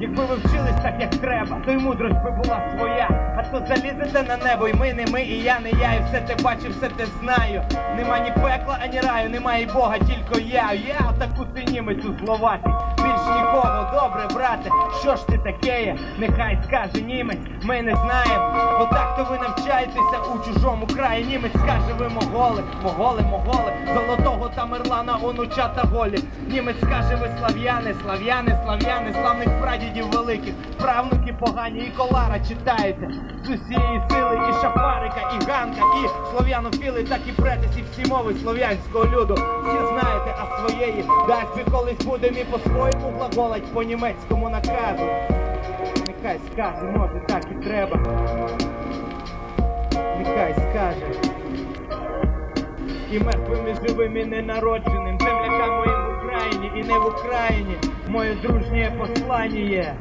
Якби ви вчились так, як треба, то й мудрость би була своя. А то залізете на небо, і ми, не ми, і я, не я, і все те бачу, все те знаю. Нема ні пекла, ані раю, немає Бога, тільки я. Я отаку ти німець зловати. Більш нікого, добре, брате, що ж ти таке? є? Нехай скаже німець, ми не знаємо. Бо так то ви навчаєтеся у чужому краї. Німець скаже, ви моголи, моголи, моголи, золотого Тамерлана, онучата голі. Німець скаже, ви слав'яни, слав'яни, слав'яни, славних прадідів великих, правнуки погані, і колара читаєте. З усієї сили і шапарика, і ганка, і слов'янофіли, так і претесь, і всі мови слов'янського люду. Всі знаєте, а своєї дасть ви колись будем і по-своєму глаголать по німецькому наказу. Нехай скаже, може так і треба. Нехай скаже. І мертвим, і живим, і ненародженим, Земляка моїм в Україні і не в Україні. Моє дружнє послання